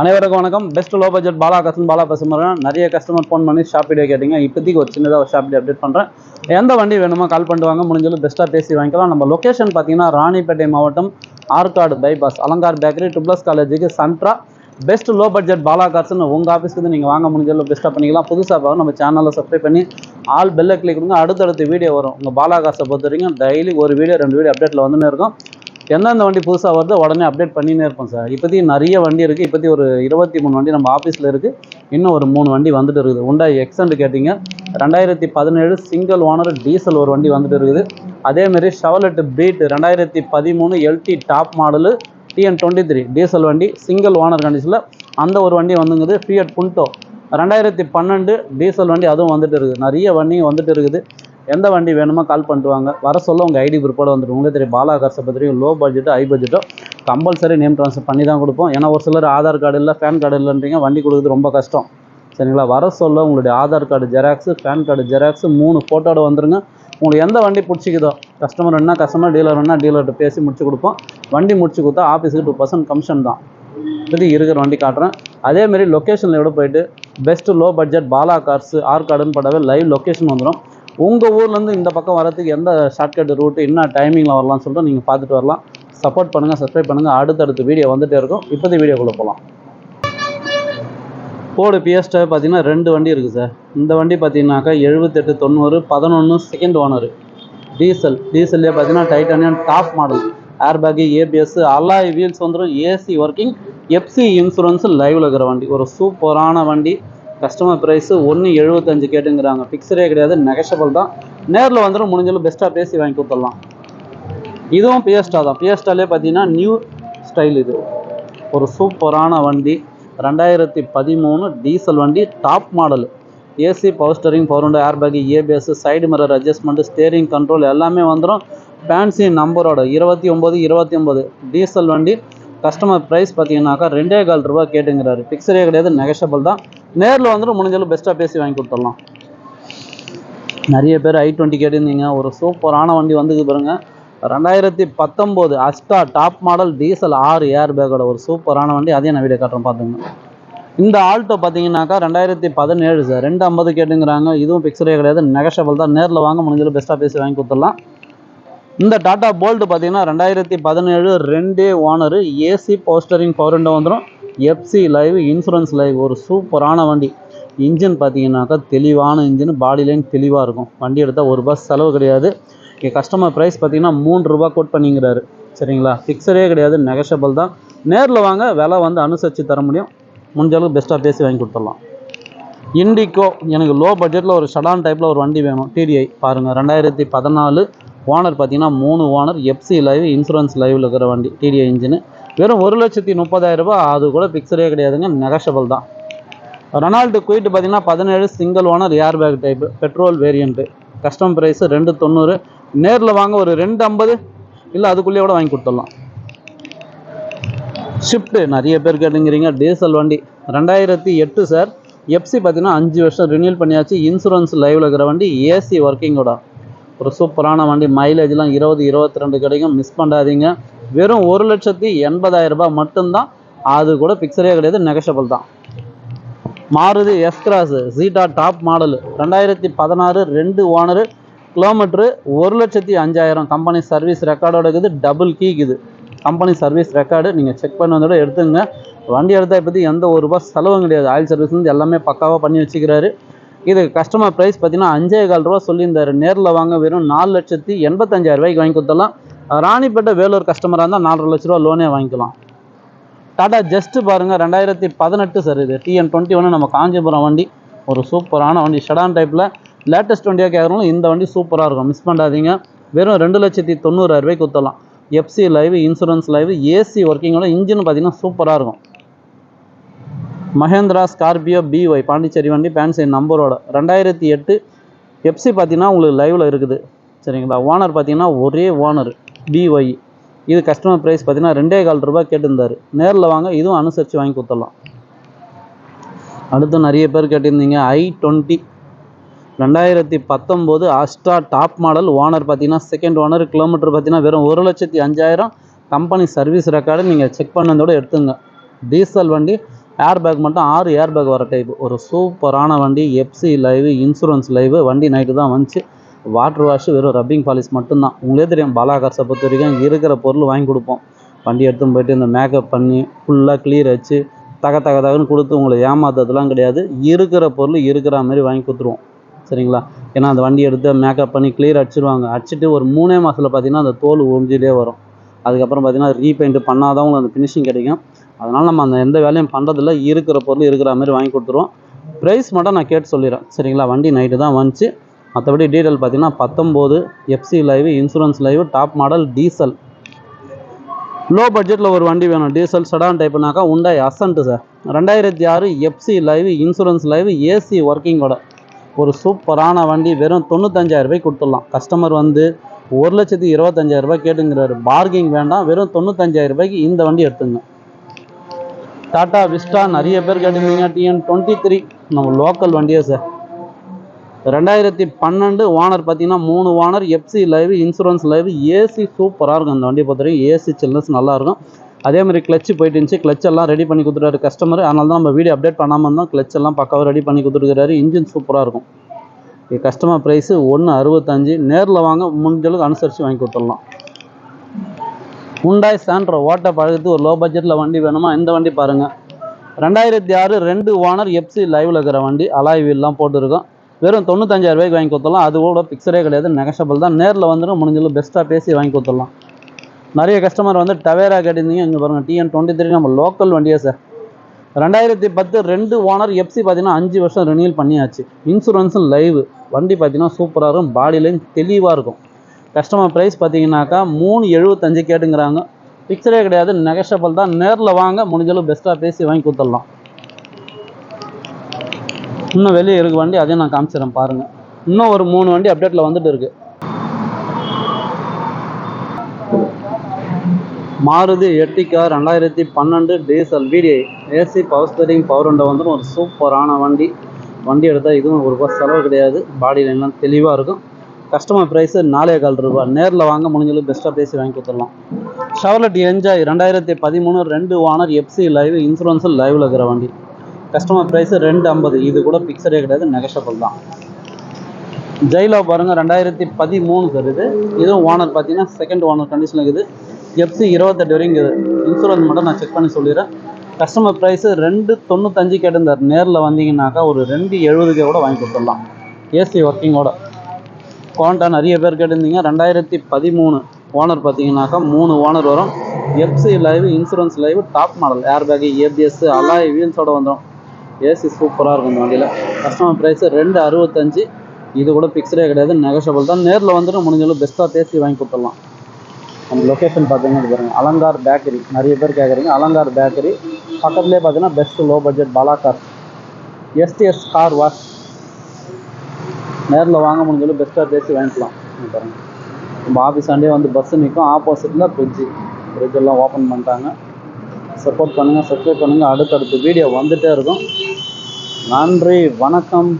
அனைவருக்கும் வணக்கம். Best low budget Bala கஸ்டன் பாலா பேசுகிறேன் நிறைய கஸ்டமர் ஃபோன் பண்ணி ஷாப் வீடியோ கேட்டிங்க. இப்போதைக்கு ஒரு சின்னதாக ஒரு ஷாப் வீடியோ அப்டேட் பண்ணுறேன் எந்த வண்டி வேணுமோ கால் பண்ணிட்டு வாங்க. முடிஞ்சாலும் பெஸ்ட்டாக பேசி வாங்கிக்கலாம். நம்ம லொக்கேஷன் பார்த்தீங்கன்னா ராணிப்பேட்டை மாவட்டம் ஆற்காடு பைபாஸ் அலங்கார் பேக்கரி ட்ரிபிள்ஸ் காலேஜுக்கு சன்ட்ரா பெஸ்ட் லோ பட்ஜெட் பாலா கார்ஸ்னு உங்கள் ஆஃபீஸ்க்கு நீங்கள் வாங்க. முடிஞ்சாலும் பெஸ்ட்டாக பண்ணிக்கலாம். புதுசாக பார்க்க நம்ம சேனலை சப்ஸ்கிரைப் பண்ணி ஆல் பெல்லை கிளிக் கொடுங்க. அடுத்தடுத்த வீடியோ வரும். உங்கள் பாலா கார்ஸை பொறுத்த வரைக்கும் டெய்லி ஒரு வீடியோ ரெண்டு வீடியோ அப்டேட்டில் வந்துன்னு இருக்கும். எந்தெந்த வண்டி புதுசாக வருதோ உடனே அப்டேட் பண்ணினே இருப்போம் சார். இப்போதைக்கு நிறைய வண்டி இருக்குது இப்போதைக்கு ஒரு இருபத்தி மூணு வண்டி நம்ம ஆஃபீஸில் இருக்குது இன்னும் ஒரு மூணு வண்டி வந்துட்டு இருக்குது. உண்டா எக்ஸன்ட் கேட்டிங்க. ரெண்டாயிரத்தி பதினேழு சிங்கிள் ஓனர் டீசல் ஒரு வண்டி வந்துட்டு இருக்குது. அதேமாரி ஷவலெட் பீட் ரெண்டாயிரத்தி பதிமூணு LT top model TN twenty three diesel வண்டி சிங்கிள் ஓனர் கண்டிஷனில் அந்த ஒரு வண்டி வந்துங்குது. ஃபியட் புண்டோ ரெண்டாயிரத்தி பன்னெண்டு டீசல் வண்டி அதுவும் வந்துட்டு இருக்குது. நிறைய வண்டியும் வந்துட்டு இருக்குது. எந்த வண்டி வேணுமோ கால் பண்ணிட்டு வாங்க வர சொல்ல உங்கள் ஐடி ப்ரிப்போர்ட் வந்துடும் உங்களுக்கு தெரியும் பாலா கார்ஸை பற்றியும் லோ பட்ஜெட்டோ ஹை பட்ஜெட்டோ கம்பல்சரி நேம் ட்ரான்ஸ்ஃபர் பண்ணி தான் கொடுப்போம். ஏன்னா ஒரு சிலர் ஆதார் கார்டு இல்லை பேன் கார்டு இல்லைன்றீங்க வண்டி கொடுக்குறது ரொம்ப கஷ்டம். சரிங்களா? வர சொல்ல உங்களுடைய Aadhaar card xerox PAN card xerox மூணு ஃபோட்டோட வந்துருங்க. உங்களுக்கு எந்த வண்டி பிடிச்சிக்குதோ கஸ்டமர் என்ன கஸ்டமர் டீலர் என்ன டீலர்கிட்ட பேசி முடிச்சு கொடுப்போம். வண்டி முடிச்சு கொடுத்தா ஆஃபீஸுக்கு டூ பர்சன்ட் கமிஷன் தான். இது இருக்கிற வண்டி காட்டுறேன். அதேமாரி லொக்கேஷனில் விட போயிட்டு best low budget Bala cars R கார்டுன்னு படவே லைவ் லொக்கேஷன் வந்துடும் உங்கள் ஊர்லேருந்து இந்த பக்கம் வரதுக்கு எந்த ஷார்ட்கட் ரூட்டு என்ன டைமிங்கில் வரலாம்னு சொல்லிட்டு நீங்கள் பார்த்துட்டு வரலாம். சப்போர்ட் பண்ணுங்கள் சப்ஸ்கிரைப் பண்ணுங்கள் அடுத்தடுத்து வீடியோ வந்துகிட்டே இருக்கும். இப்போதைய வீடியோக்குள்ளே போகலாம் போடு பிஎஸ்டை பார்த்தீங்கன்னா ரெண்டு வண்டி இருக்குது சார் இந்த வண்டி பார்த்தீங்கன்னாக்கா எழுபத்தெட்டு தொண்ணூறு பதினொன்று செகண்ட் ஓனர் டீசல் டீசல்லே பார்த்தீங்கன்னா titanium top model air bag ABS alloy wheels வந்துடும் ஏசி ஒர்க்கிங் எஃப்சி இன்சூரன்ஸ் லைவில் இருக்கிற வண்டி. ஒரு சூப்பரான வண்டி. கஸ்டமர் ப்ரைஸு ஒன்று எழுபத்தஞ்சு கேட்டுங்கிறாங்க. ஃபிக்ஸரே கிடையாது நெகஷபிள் தான். நேரில் வந்துடும் முடிஞ்சாலும் பெஸ்ட்டாக பேசி வாங்கி கொடுத்துடலாம். இதுவும் பிஎஸ்டா தான். பிஎஸ்டாலே பார்த்தீங்கன்னா நியூ ஸ்டைல் இது. ஒரு சூப்பரான வண்டி. ரெண்டாயிரத்தி பதிமூணு டீசல் வண்டி top model AC power steering power window air bag ABS side mirror adjustment steering control எல்லாமே வந்துடும் ஃபேன்சி நம்பரோட இருபத்தி ஒம்பது இருபத்தி ஒம்பது டீசல் வண்டி கஸ்டமர் ப்ரைஸ் பார்த்தீங்கன்னாக்கா ரெண்டே கால் ரூபா கேட்டுங்கிறாரு. ஃபிக்ஸரே கிடையாது நெகஷபிள் தான். நேரில் வந்துடும் முடிஞ்சளவு பெஸ்ட்டாக பேசி வாங்கி கொடுத்துடலாம். நிறைய பேர் ஐ டுவெண்ட்டி கேட்டிருந்தீங்க. ஒரு சூப்பரான வண்டி வந்துக்கு பாருங்க. ரெண்டாயிரத்தி பத்தொம்போது அஸ்டா டாப் மாடல் டீசல் ஆறு ஏர் பேக்கோட ஒரு சூப்பரான வண்டி. அதையும் நான் வீடியோ காட்டுறேன் பார்த்துங்க இந்த ஆல்டோ பார்த்தீங்கன்னாக்கா ரெண்டாயிரத்தி பதினேழு சார். ரெண்டு ஐம்பது கேட்டுங்கிறாங்க. இதுவும் பிக்சரே கிடையாது. நெகஷபிள் தான். நேரில் வாங்க முடிஞ்சளவு பெஸ்ட்டாக பேசி வாங்கி கொடுத்துடலாம். இந்த டாடா போல்டு பார்த்தீங்கன்னா ரெண்டாயிரத்தி பதினேழு ரெண்டே ஓனரு ஏசி போஸ்டரிங் பவர் ரெண்டு வந்துடும் எஃப்சி லைவ் இன்சூரன்ஸ் லைவ் ஒரு சூப்பரான வண்டி. இன்ஜின் பார்த்தீங்கன்னாக்கா தெளிவான இன்ஜின் பாடி லைன் தெளிவாக இருக்கும். வண்டி எடுத்தால் ஒரு பஸ் செலவு கிடையாது. இங்கே கஸ்டமர் ப்ரைஸ் பார்த்தீங்கன்னா மூணு ரூபா கோட் பண்ணிங்கிறாரு சரிங்களா? ஃபிக்ஸரே கிடையாது நெகஷபிள் தான். நேரில் வாங்க விலை வந்து அனுசரித்து தர முடியும். முடிஞ்ச அளவுக்கு பெஸ்ட்டாக பேசி வாங்கி கொடுத்துடலாம். இண்டிகோ எனக்கு லோ பட்ஜெட்டில் ஒரு ஷடான் டைப்பில் ஒரு வண்டி வேணும். டிடிஐ பாருங்கள் ரெண்டாயிரத்தி பதினாலு ஓனர் பார்த்தீங்கன்னா மூணு ஓனர் எஃப்சி லைவ் இன்சூரன்ஸ் லைவில் இருக்கிற வண்டி. டிடிஐ இன்ஜினு வெறும் ஒரு லட்சத்தி முப்பதாயிரம் ரூபாய் அது கூட பிக்சரே கிடையாதுங்க நெகஷபிள் தான். ரெனால்டு குயிட் பார்த்தீங்கன்னா பதினேழு single owner air bag type petrol variant custom price ரெண்டு தொண்ணூறு. நேரில் வாங்க ஒரு ரெண்டு ஐம்பது இல்லை அதுக்குள்ளேயே கூட வாங்கி கொடுத்துடலாம். ஷிஃப்ட்டு நிறைய பேர் கேட்டுங்கிறீங்க டீசல் வண்டி. ரெண்டாயிரத்தி எட்டு சார் எஃப்சி பார்த்தீங்கன்னா அஞ்சு வருஷம் ரினியூல் பண்ணியாச்சு. இன்சூரன்ஸ் லைவில் இருக்கிற வண்டி ஏசி ஒர்க்கிங்கோட ஒரு சூப்பரான வண்டி மைலேஜ்லாம் இருபது இருபத்தி ரெண்டு கிடைக்கும். மிஸ் பண்ணாதீங்க. வெறும் ஒரு லட்சத்தி எண்பதாயிரம் ரூபாய் மட்டும்தான் அது கூட பிக்சரே கிடையாது நெகஷபிள் தான். Maruti S Cross Zeta top model ரெண்டாயிரத்தி பதினாறு ரெண்டு ஓனரு கிலோமீட்ரு ஒரு லட்சத்தி அஞ்சாயிரம். கம்பெனி சர்வீஸ் ரெக்கார்டோட இருக்குது டபுள் கீக்குது இது. கம்பெனி சர்வீஸ் ரெக்கார்டு நீங்கள் செக் பண்ணதோட வந்தோட எடுத்துங்க வண்டி எடுத்தால் பற்றி எந்த ஒரு ரூபா செலவும் கிடையாது. ஆயில் சர்வீஸ்லேருந்து எல்லாமே பக்காவாக பண்ணி வச்சுக்கிறாரு. இது கஸ்டமர் ப்ரைஸ் பார்த்தீங்கன்னா அஞ்சே கால் ரூபா சொல்லியிருந்தாரு. நேரில் வாங்க வெறும் நாலு லட்சத்தி எண்பத்தஞ்சாயிரம் ரூபாய்க்கு வாங்கி கொடுத்தலாம் ராணிப்பேட்டை வேலூர் கஸ்டமராக இருந்தால் நாலரை லட்ச ரூபா லோனே வாங்கிக்கலாம். டாடா ஜஸ்ட்டு பாருங்கள் ரெண்டாயிரத்தி பதினெட்டு சார் இது. டிஎன் டுவெண்ட்டி ஒன்று நம்ம காஞ்சிபுரம் வண்டி. ஒரு சூப்பரான வண்டி. ஷடான் டைப்பில் லேட்டஸ்ட் வண்டியாக கேட்குறவங்களும் இந்த வண்டி சூப்பராக இருக்கும். மிஸ் பண்ணாதீங்க. வெறும் ரெண்டு லட்சத்தி தொண்ணூறாயிரம் ரூபாய்க்கு கொடுத்தலாம் FC live insurance live AC ஒர்க்கிங்கோட engine பார்த்தீங்கன்னா சூப்பராக இருக்கும். மஹேந்திரா ஸ்கார்பியோ பிஒய் பாண்டிச்சேரி வண்டி பேன்சி நம்பரோட ரெண்டாயிரத்தி எட்டு எஃப்சி பார்த்தீங்கன்னா உங்களுக்கு லைவில் இருக்குது. சரிங்களா? ஓனர் பார்த்தீங்கன்னா ஒரே ஓனர் பிஒய் இது கஸ்டமர் ப்ரைஸ் பார்த்தீங்கன்னா ரெண்டே கால் ரூபாய் கேட்டிருந்தாரு. நேரில் வாங்க இதுவும் அனுசரித்து வாங்கி கொடுத்துடலாம். அடுத்து நிறைய பேர் கேட்டிருந்தீங்க ஐ டுவெண்ட்டி ரெண்டாயிரத்தி பத்தொம்போது அஸ்டா டாப் மாடல் ஓனர் பார்த்தீங்கன்னா செகண்ட் ஓனர் கிலோமீட்டர் பார்த்தீங்கன்னா வெறும் ஒரு லட்சத்தி அஞ்சாயிரம். கம்பெனி சர்வீஸ் ரெக்கார்டு நீங்கள் செக் பண்ணதோட எடுத்துங்க. டீசல் வண்டி ஏர் பேக் மட்டும் ஆறு ஏர் பேக் வர டைப் ஒரு சூப்பரான வண்டி எஃப்சி லைவு இன்சூரன்ஸ் லைவு வண்டி நைட்டு தான் வந்துச்சு. வாட்டர் வாஷ் வெறும் ரப்பிங் பாலிஷ் மட்டும்தான். உங்களே தெரியும் பாலாகர்ஸை பொறுத்த வரைக்கும் இருக்கிற பொருள் வாங்கி கொடுப்போம். வண்டி எடுத்துன்னு போயிட்டு இந்த மேக்கப் பண்ணி ஃபுல்லாக கிளியர் வச்சு தக தக தகன்னு கொடுத்து உங்களை ஏமாத்துறதுலாம் கிடையாது. இருக்கிற பொருள் இருக்கிற மாதிரி வாங்கி கொடுத்துருவோம். சரிங்களா? ஏன்னா அந்த வண்டி எடுத்து மேக்கப் பண்ணி கிளியர் அடிச்சிருவாங்க. அடிச்சுட்டு ஒரு மூணே மாதத்தில் பார்த்தீங்கன்னா அந்த தோல் உறிஞ்சிட்டே வரும். அதுக்கப்புறம் பார்த்தீங்கன்னா ரீபெயிண்ட் பண்ணாதான் உங்களுக்கு அந்த ஃபினிஷிங் கிடைக்கும். அதனால் நம்ம அந்த எந்த வேலையும் பண்ணுறதில்ல இருக்கிற பொருள் இருக்கிற மாதிரி வாங்கி கொடுத்துருவோம். ப்ரைஸ் மட்டும் நான் கேட்டு சொல்லிடுறேன். சரிங்களா? வண்டி நைட்டு தான் வந்துச்சு. மற்றபடி டீட்டெயில் பார்த்தீங்கன்னா பத்தொம்போது FC live insurance live top model diesel low பட்ஜெட்டில் ஒரு வண்டி வேணும். டீசல் செடான் டைப்புனாக்கா உண்டாய் அசன்ட்டு சார் ரெண்டாயிரத்தி ஆறு FC live insurance live AC ஒர்க்கிங்கோட ஒரு சூப்பரான வண்டி. வெறும் தொண்ணூத்தஞ்சாயிரம் ரூபாய்க்கு கொடுத்துடலாம். கஸ்டமர் வந்து ஒரு லட்சத்தி இருபத்தஞ்சாயிரம் ரூபாய் கேட்டுங்கிறாரு. பார்கிங் வேண்டாம். வெறும் தொண்ணூத்தஞ்சாயிரம் ரூபாய்க்கு இந்த வண்டி எடுத்துங்க. டாட்டா விஸ்டா நிறைய பேர் கேட்டிருந்தீங்க. டிஎன் டுவெண்ட்டி த்ரீ நம்ம லோக்கல் வண்டியே சார் ரெண்டாயிரத்தி பன்னெண்டு ஓனர் பார்த்தீங்கன்னா மூணு owner FC live insurance live AC சூப்பராக இருக்கும். அந்த வண்டியை பொறுத்த வரைக்கும் ஏசி சில்னஸ் நல்லாயிருக்கும் அதே மாதிரி கிளச்சு போயிட்டு இருந்துச்சு. கிளச் எல்லாம் ரெடி பண்ணி கொடுத்துட்டாரு கஸ்டமர் அதனால தான் நம்ம வீடியோ அப்டேட் பண்ணாமல் இருந்தோம். கிளச் எல்லாம் பக்காவாக ரெடி பண்ணி கொடுத்துருக்காரு இன்ஜின் சூப்பராக இருக்கும். கஸ்டமர் ப்ரைஸு ஒன்று அறுபத்தஞ்சு. நேரில் வாங்க. முடிஞ்சளவுக்கு அனுசரித்து வாங்கி கொடுத்துடலாம். ஹுண்டாய் சாண்ட்ரோ ஓட்ட பழகுது ஒரு லோ பட்ஜெட்டில் வண்டி வேணுமா? இந்த வண்டி பாருங்கள் ரெண்டாயிரத்தி ஆறு ரெண்டு ஓனர் எஃப்சி லைவில் இருக்கிற வண்டி. அலாய் வீல்லாம் போட்டுருக்கோம். வெறும் தொண்ணூத்தஞ்சாயிரம் ரூபாய்க்கு வாங்கி கொடுத்துடலாம். அது கூட பிக்சரே கிடையாது. நெகஷபிள் தான். நேரில் வந்துடும் முடிஞ்சளவு பெஸ்ட்டாக பேசி வாங்கி கொடுத்துடலாம். நிறைய கஸ்டமர் வந்து டவேரா கேட்டிருந்தீங்க. இங்கே பாருங்கள் டிஎன் டுவெண்ட்டி த்ரீ நம்ம லோக்கல் வண்டியா சார் ரெண்டாயிரத்தி பத்து ரெண்டு ஓனர் எஃப்சி பார்த்தீங்கன்னா அஞ்சு வருஷம் ரினியூல் பண்ணியாச்சு. இன்சூரன்ஸும் லைவ் வண்டி பார்த்தீங்கன்னா சூப்பராக இருக்கும். பாடியிலையும் தெளிவாக இருக்கும். கஸ்டமர் ப்ரைஸ் பார்த்தீங்கன்னாக்கா மூணு எழுபத்தஞ்சு கேட்டுங்கிறாங்க. பிக்சரே கிடையாது. நெகஷபிள் தான். நேரில் வாங்க. முடிஞ்சளவு பெஸ்ட்டாக பேசி வாங்கி கொடுத்துடலாம். இன்னும் வெளியே இருக்க வண்டி அதையும் நான் காமிச்சிடறேன் பாருங்கள் இன்னும் ஒரு மூணு வண்டி அப்டேட்டில் வந்துட்டு இருக்கு. மாருதி எர்டிகா ரெண்டாயிரத்தி பன்னெண்டு diesel VDI AC power steering power window வந்து ஒரு சூப்பரான வண்டி. வண்டி எடுத்தால் இதுவும் ஒரு ரூபா செலவு கிடையாது. பாடியில் எல்லாம் தெளிவாக இருக்கும். கஸ்டமர் ப்ரைஸு நாலே கால் ரூபா நேரில் வாங்க முடிஞ்சளவு பெஸ்ட்டாக பேசி வாங்கி கொடுத்துடலாம். ஷவர்லெட் என்ஜாய் ரெண்டாயிரத்தி பதிமூணு ரெண்டு ஓனர் எஃப்சி லைவ் இன்சூரன்ஸும் லைவில் இருக்கிற வண்டி. கஸ்டமர் ப்ரைஸ் ரெண்டு ஐம்பது. இது கூட பிக்சரே கிடையாது நெகஷபிள் தான். ஜெயிலோ பாருங்கள் ரெண்டாயிரத்தி பதிமூணு சார் இது இதுவும் ஓனர் பார்த்தீங்கன்னா செகண்ட் ஓனர் கண்டிஷனில் இருக்குது. எஃப்சி இருபத்தெட்டு வரைக்கும் இன்சூரன்ஸ் மட்டும் நான் செக் பண்ணி சொல்லிடுறேன். கஸ்டமர் ப்ரைஸு ரெண்டு தொண்ணூத்தஞ்சு கேட்டிருந்தார். நேரில் வந்தீங்கன்னாக்கா ஒரு ரெண்டு எழுபதுக்கே கூட வாங்கி கொடுத்துடலாம். ஏசி ஒர்க்கிங்கோட குவாண்டா நிறைய பேர் கேட்டிருந்தீங்க. ரெண்டாயிரத்தி பதிமூணு ஓனர் பார்த்தீங்கன்னாக்கா மூணு ஓனர் வரும். FC live insurance live top model air bag ABS alloy வீல்ஸோட வந்துடும் ஏசி சூப்பராக இருக்கும் இந்த வண்டியில். கஸ்டமர் ப்ரைஸு ரெண்டு அறுபத்தஞ்சு. இது கூட பிக்சரே கிடையாது நெகஷபிள் தான். நேரில் வந்துட்டு முடிஞ்சாலும் பெஸ்ட்டாக பேசி வாங்கி கொடுத்துடலாம். நம்ம லொக்கேஷன் பார்த்தீங்கன்னா பாருங்கள் அலங்கார் பேக்கரி நிறைய பேர் கேட்குறீங்க அலங்கார் பேக்கரி பக்கத்துலேயே பார்த்தீங்கன்னா பெஸ்ட் லோ பட்ஜெட் பாலாகார் எஸ்டிஎஸ் கார் வாஷ் நேரில் வாங்க முடிஞ்சளவு பெஸ்ட்டாக பேசி வாங்கிக்கலாம். பாருங்கள் நம்ம ஆஃபீஸ் ஆண்டே வந்து பஸ்ஸு நிற்கும் ஆப்போசிட்டில் ஃப்ரிட்ஜு ஃப்ரிட்ஜெல்லாம் ஓப்பன் பண்ணிட்டாங்க. சப்போர்ட் பண்ணுங்கள் சப்ஸ்கிரைப் பண்ணுங்கள் அடுத்தடுத்த வீடியோ வந்துகிட்டே இருக்கும். நன்றி வணக்கம்.